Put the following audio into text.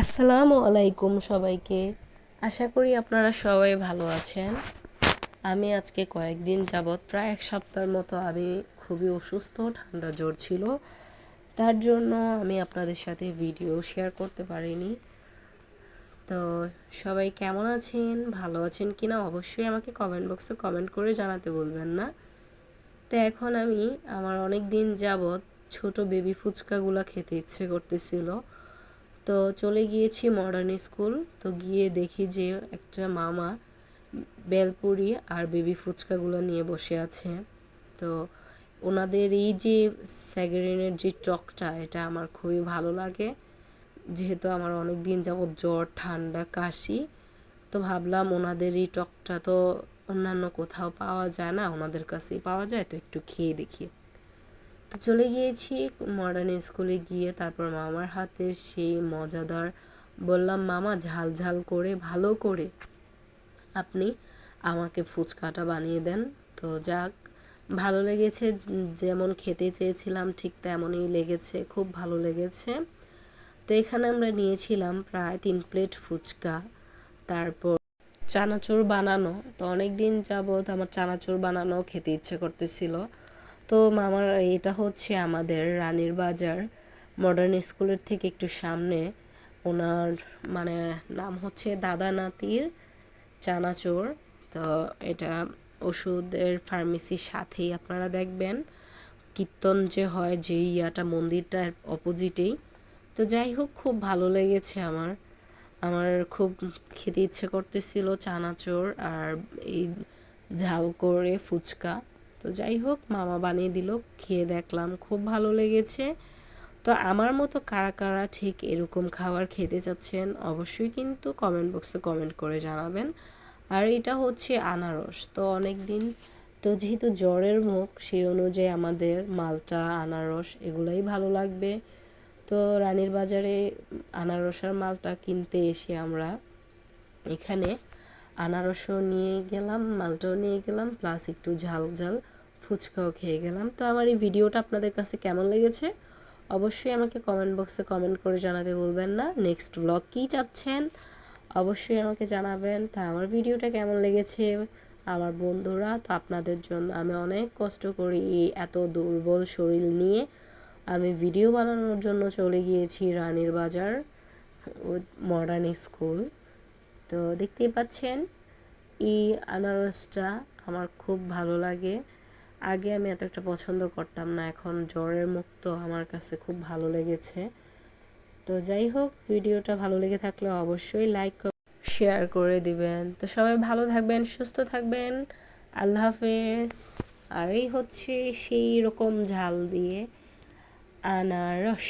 আসসালামু আলাইকুম সবাইকে। আশা করি আপনারা সবাই ভালো আছেন। আমি আজকে কয়েকদিন যাবৎ, প্রায় এক সপ্তাহের মতো আমি খুবই অসুস্থ, ঠান্ডা, জ্বর ছিল। তার জন্য আমি আপনাদের সাথে ভিডিও শেয়ার করতে পারিনি। তো সবাই কেমন আছেন? ভালো আছেন কি না অবশ্যই আমাকে কমেন্ট বক্সে কমেন্ট করে জানাতে বলবেন না। তো এখন আমি আমার অনেক দিন যাবৎ ছোট বেবি ফুচকাগুলো খেতে ইচ্ছে করতেছিল। তো চলে গিয়েছি মডার্ন স্কুল তো গিয়ে দেখি যে একটা মামা বেলপুরি আর বেবি ফুচকাগুলো নিয়ে বসে আছে। তো ওনাদের এই যে স্যাগারিনের যে টকটা, এটা আমার খুবই ভালো লাগে। যেহেতু আমার অনেক দিন যাবৎ জ্বর, ঠান্ডা, কাশি, তো ভাবলাম ওনাদের এই টকটা তো অন্যান্য কোথাও পাওয়া যায় না, ওনাদের কাছেই পাওয়া যায়, তো একটু খেয়ে দেখি। তো চলে গিয়েছি মডার্ন স্কুলে গিয়ে, তারপর মামার হাতে সেই মজাদার বললাম, মামা, ঝাল ঝাল করে, ভালো করে আপনি আমাকে ফুচকাটা বানিয়ে দেন। তো যাক, ভালো লেগেছে, যেমন খেতে চেয়েছিলাম ঠিক তেমনই লেগেছে, খুব ভালো লেগেছে। তো এখানে আমরা নিয়েছিলাম প্রায় তিন প্লেট ফুচকা, তারপর চানাচুর বানানো। তো অনেক দিন যাবৎ আমার চানাচুর বানানো খেতে ইচ্ছে করতেছিল। তো মামার এটা হচ্ছে আমাদের রানীর বাজার মডার্ন স্কুলের থেকে একটু সামনে। ওনার মানে নাম হচ্ছে দাদা নাতির চানাচোর। তো এটা ওষুধের ফার্মেসির সাথেই আপনারা দেখবেন। কীর্তন যে হয় যে ইয়াটা মন্দিরটার অপোজিটেই তো যাই হোক, খুব ভালো লেগেছে আমার। আমার খুব খেতে ইচ্ছে করতেছিল চানাচোর আর এই ঝাল করে ফুচকা। তো যাই হোক, মামা বানিয়ে দিল, খেয়ে দেখলাম খুব ভালো লেগেছে। তো আমার মতো কারা কারা ঠিক এরকম খাবার খেতে চাচ্ছেন, অবশ্যই কিন্তু কমেন্ট বক্সে কমেন্ট করে জানাবেন। আর এটা হচ্ছে আনারস, তো অনেক দিন তো যেহেতু জ্বরের মুখ, সেই অনুযায়ী আমাদের মালটা, আনারস এগুলাই ভালো লাগবে। তো রানীর বাজারে আনারসের মালটা কিনতে এসে আমরা এখানে আনারসও নিয়ে গেলাম, মালটাও নিয়ে গেলাম প্লাস একটু ঝাল ঝাল ফুচকাও খেয়ে গেলাম। তো আমার এই ভিডিওটা আপনাদের কাছে কেমন লেগেছে? অবশ্যই আমাকে কমেন্ট বক্সে কমেন্ট করে জানাতে বলবেন না। নেক্সট ব্লগ কী চাচ্ছেন? অবশ্যই আমাকে জানাবেন। তা আমার ভিডিওটা কেমন লেগেছে? আমার বন্ধুরা, তো আপনাদের জন্য আমি অনেক কষ্ট করি এই এত দুর্বল শরীর নিয়ে। আমি ভিডিও বানানোর জন্য চলে গিয়েছি রানীর বাজার মডার্ন স্কুল তো দেখতেই পাচ্ছেন, এই আনারসটা আমার খুব ভালো লাগে। আগে আমি এত একটা পছন্দ করতাম না, এখন জ্বরের মুক্ত আমার কাছে খুব ভালো লেগেছে। তো যাই হোক, ভিডিওটা ভালো লেগে থাকলে অবশ্যই লাইক শেয়ার করে দিবেন। তো সবাই ভালো থাকবেন, সুস্থ থাকবেন। আল্লাহ হাফেজ। আর এই হচ্ছে সেই রকম ঝাল দিয়ে আনারস।